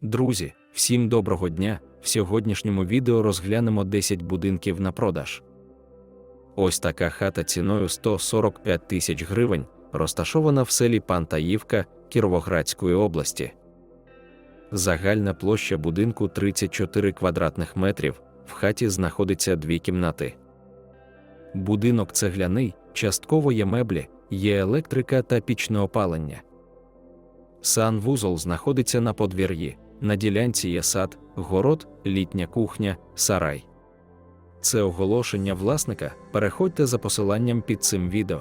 Друзі, всім доброго дня! В сьогоднішньому відео розглянемо 10 будинків на продаж. Ось така хата ціною 145 тисяч гривень, розташована в селі Пантаївка Кіровоградської області. Загальна площа будинку 34 квадратних метрів, в хаті знаходиться дві кімнати. Будинок цегляний, частково є меблі, є електрика та пічне опалення. Санвузол знаходиться на подвір'ї. На ділянці є сад, город, літня кухня, сарай. Це оголошення власника. Переходьте за посиланням під цим відео.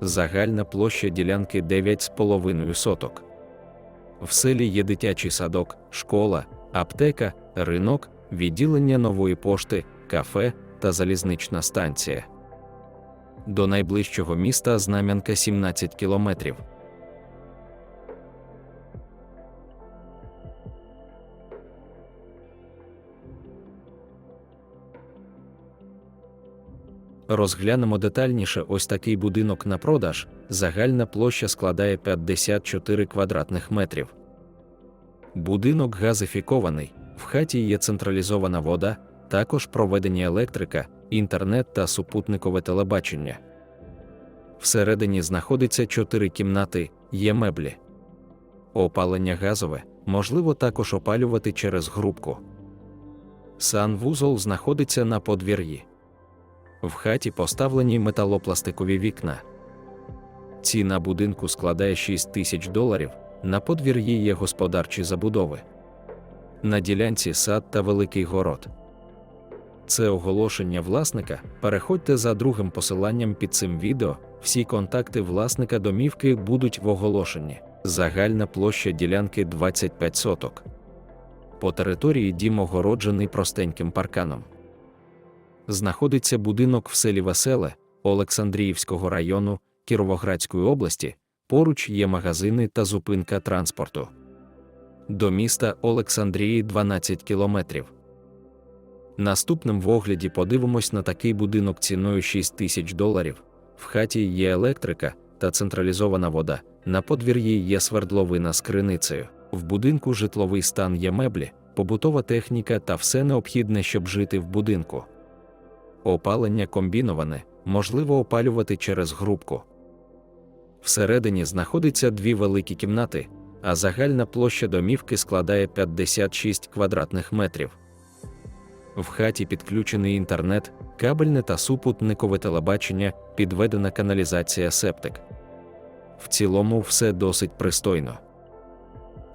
Загальна площа ділянки 9,5 соток. В селі є дитячий садок, школа, аптека, ринок, відділення нової пошти, кафе та залізнична станція. До найближчого міста Знам'янка 17 кілометрів. Розглянемо детальніше ось такий будинок на продаж. Загальна площа складає 54 квадратних метрів. Будинок газифікований, в хаті є централізована вода, також проведення електрика, інтернет та супутникове телебачення. Всередині знаходиться 4 кімнати, є меблі. Опалення газове, можливо також опалювати через грубку. Санвузол знаходиться на подвір'ї. В хаті поставлені металопластикові вікна. Ціна будинку складає 6 тисяч доларів, на подвір'ї є господарчі забудови. На ділянці сад та великий город. Це оголошення власника. Переходьте за другим посиланням під цим відео. Всі контакти власника домівки будуть в оголошенні. Загальна площа ділянки 25 соток. По території дім огороджений простеньким парканом знаходиться будинок в селі Веселе Олександріївського району Кіровоградської області. Поруч є магазини та зупинка транспорту. До міста Олександрії 12 кілометрів. Наступним в огляді подивимось на такий будинок ціною 6 тисяч доларів. В хаті є електрика та централізована вода. На подвір'ї є свердловина з криницею. В будинку житловий стан є меблі, побутова техніка та все необхідне, щоб жити в будинку. Опалення комбіноване, можливо опалювати через грубку. Всередині знаходиться дві великі кімнати, а загальна площа домівки складає 56 квадратних метрів. В хаті підключений інтернет, кабельне та супутникове телебачення, підведена каналізація септик. В цілому все досить пристойно.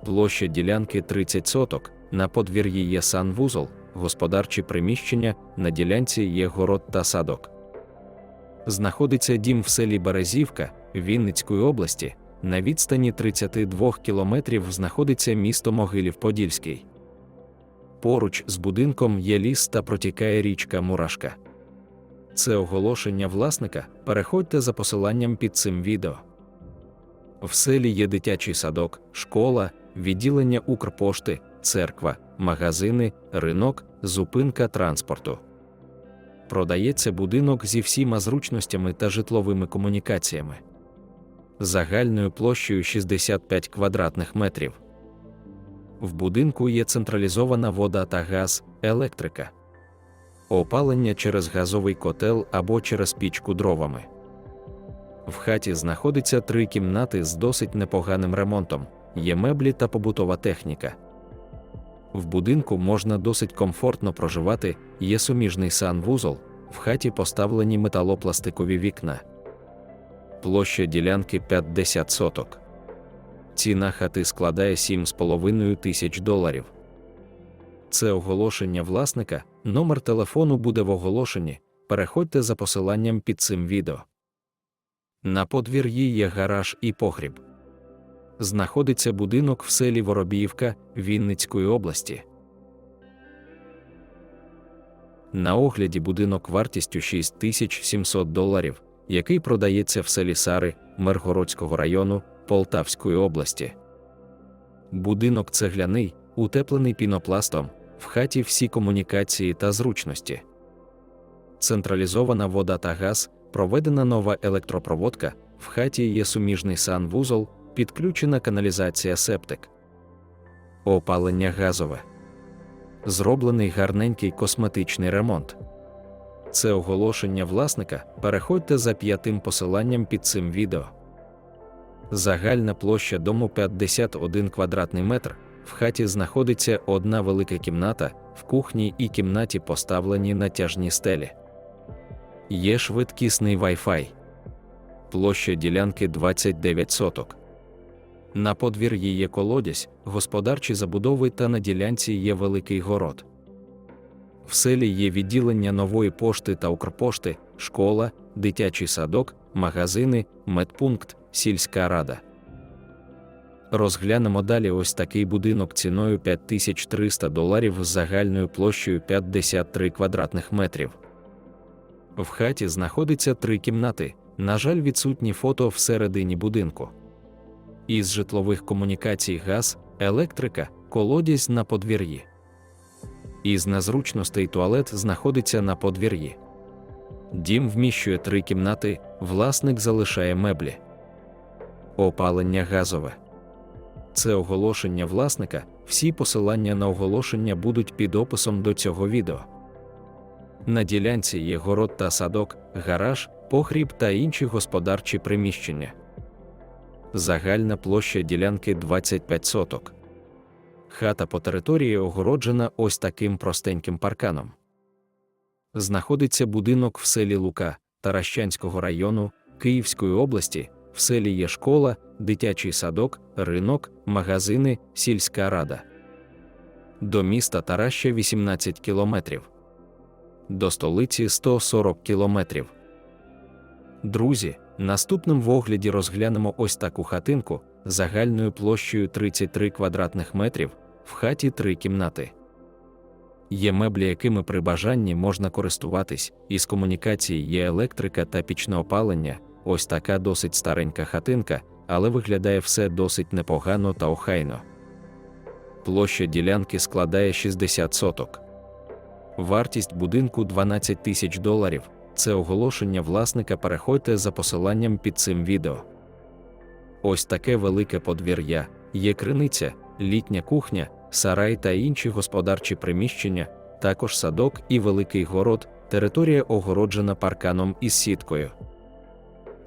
Площа ділянки 30 соток, на подвір'ї є санвузол, господарчі приміщення, на ділянці є город та садок. Знаходиться дім в селі Березівка Вінницької області. На відстані 32 кілометрів знаходиться місто Могилів-Подільський. Поруч з будинком є ліс та протікає річка Мурашка. Це оголошення власника. Переходьте за посиланням під цим відео. В селі є дитячий садок, школа, відділення Укрпошти, церква, магазини, ринок, зупинка транспорту. Продається будинок зі всіма зручностями та житловими комунікаціями. Загальною площею 65 квадратних метрів. В будинку є централізована вода та газ, електрика, опалення через газовий котел або через пічку дровами. В хаті знаходиться три кімнати з досить непоганим ремонтом, є меблі та побутова техніка. В будинку можна досить комфортно проживати, є суміжний санвузол, в хаті поставлені металопластикові вікна. Площа ділянки 50 соток. Ціна хати складає 7,5 тисяч доларів. Це оголошення власника. Номер телефону буде в оголошенні. Переходьте за посиланням під цим відео. На подвір'ї є гараж і погріб знаходиться будинок в селі Воробіївка Вінницької області. На огляді будинок вартістю 6700 доларів, який продається в селі Сари Миргородського району Полтавської області. Будинок цегляний, утеплений пінопластом, в хаті всі комунікації та зручності. Централізована вода та газ, проведена нова електропроводка, в хаті є суміжний санвузол, підключена каналізація септик. опалення газове. Зроблений гарненький косметичний ремонт. Це оголошення власника. Переходьте за п'ятим посиланням під цим відео. Загальна площа дому 51 квадратний метр. В хаті знаходиться одна велика кімната, в кухні і кімнаті поставлені натяжні стелі. Є швидкісний Wi-Fi. Площа ділянки 29 соток. На подвір'ї є колодязь, господарчі забудови та на ділянці є великий город. В селі є відділення нової пошти та Укрпошти, школа, дитячий садок, магазини, медпункт, сільська рада. Розглянемо далі ось такий будинок ціною 5300 доларів з загальною площею 53 квадратних метрів. В хаті знаходиться три кімнати. На жаль, відсутні фото всередині будинку. Із житлових комунікацій газ, електрика, колодязь на подвір'ї. Із незручностей туалет знаходиться на подвір'ї. Дім вміщує три кімнати, власник залишає меблі. Опалення газове. Це оголошення власника. Всі посилання на оголошення будуть під описом до цього відео. На ділянці є город та садок, гараж, погріб та інші господарчі приміщення. Загальна площа ділянки 25 соток. Хата по території огороджена ось таким простеньким парканом. Знаходиться будинок в селі Лука Таращанського району Київської області. В селі є школа, дитячий садок, ринок, магазини, сільська рада. До міста Тараща 18 кілометрів. До столиці 140 кілометрів. Друзі, наступним в огляді розглянемо ось таку хатинку загальною площею 33 квадратних метрів, в хаті три кімнати. Є меблі, якими при бажанні можна користуватись, із комунікацій є електрика та пічне опалення. Ось така досить старенька хатинка, але виглядає все досить непогано та охайно. Площа ділянки складає 60 соток. Вартість будинку 12 тисяч доларів. Це оголошення власника. Переходьте за посиланням під цим відео. Ось таке велике подвір'я, є криниця, літня кухня, сарай та інші господарчі приміщення, також садок і великий город, територія огороджена парканом із сіткою.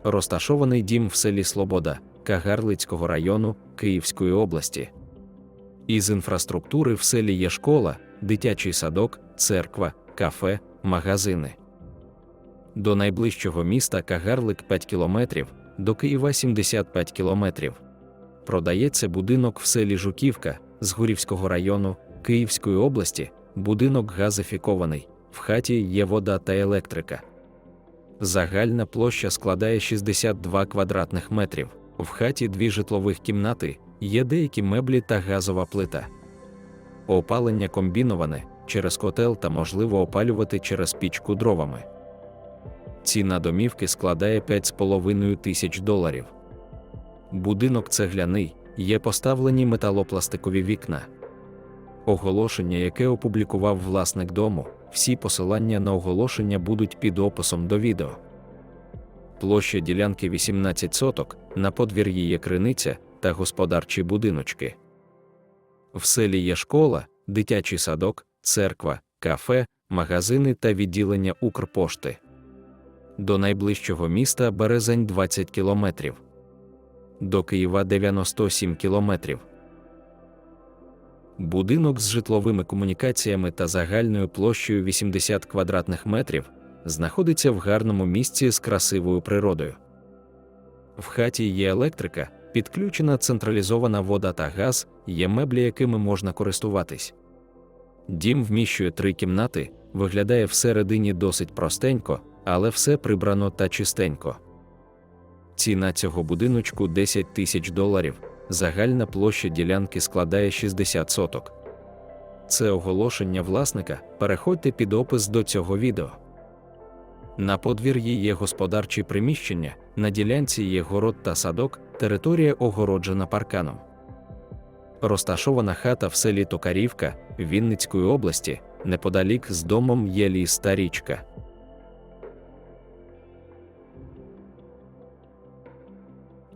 Розташований дім в селі Слобода Кагарлицького району Київської області. Із інфраструктури в селі є школа, дитячий садок, церква, кафе, магазини. До найближчого міста Кагарлик 5 кілометрів, до Києва 75 кілометрів. Продається будинок в селі Жуківка з Гурівського району Київської області, будинок газифікований, в хаті є вода та електрика. Загальна площа складає 62 квадратних метрів. В хаті дві житлових кімнати, є деякі меблі та газова плита. Опалення комбіноване через котел та можливо опалювати через пічку дровами. Ціна домівки складає 5,5 тисяч доларів. Будинок цегляний, є поставлені металопластикові вікна. Оголошення, яке опублікував власник дому, всі посилання на оголошення будуть під описом до відео. Площа ділянки 18 соток, на подвір'ї є криниця та господарчі будиночки. В селі є школа, дитячий садок, церква, кафе, магазини та відділення Укрпошти. До найближчого міста Березень 20 кілометрів. До Києва 97 кілометрів. Будинок з житловими комунікаціями та загальною площею 80 квадратних метрів знаходиться в гарному місці з красивою природою. В хаті є електрика, підключена централізована вода та газ, є меблі, якими можна користуватись. Дім вміщує три кімнати, виглядає всередині досить простенько, але все прибрано та чистенько. Ціна цього будиночку 10 тисяч доларів, загальна площа ділянки складає 60 соток. Це оголошення власника. Переходьте під опис до цього відео. На подвір'ї є господарчі приміщення, на ділянці є город та садок, територія огороджена парканом. Розташована хата в селі Токарівка Вінницької області, неподалік з домом є ліс та річка.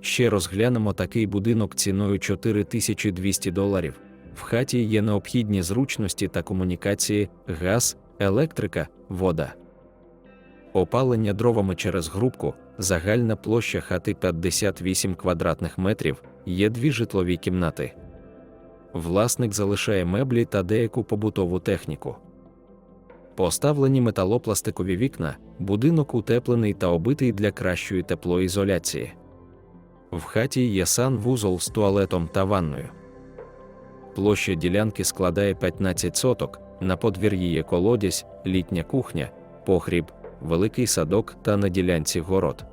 Ще розглянемо такий будинок ціною 4200 доларів. В хаті є необхідні зручності та комунікації, газ, електрика, вода. Опалення дровами через грубку, загальна площа хати 58 квадратних метрів, є дві житлові кімнати. Власник залишає меблі та деяку побутову техніку. Поставлені металопластикові вікна, будинок утеплений та обитий для кращої теплоізоляції. В хаті є санвузол з туалетом та ванною. Площа ділянки складає 15 соток, на подвір'ї є колодязь, літня кухня, погріб, великий садок та на ділянці город.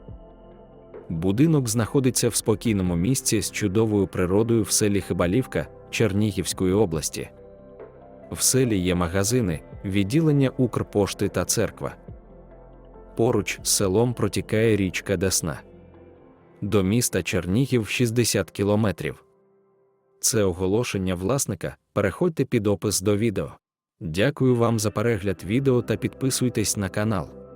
Будинок знаходиться в спокійному місці з чудовою природою в селі Хибалівка Чернігівської області. В селі є магазини, відділення Укрпошти та церква. Поруч з селом протікає річка Десна. До міста Чернігів 60 кілометрів. Це оголошення власника. Переходьте під опис до відео. Дякую вам за перегляд відео та підписуйтесь на канал.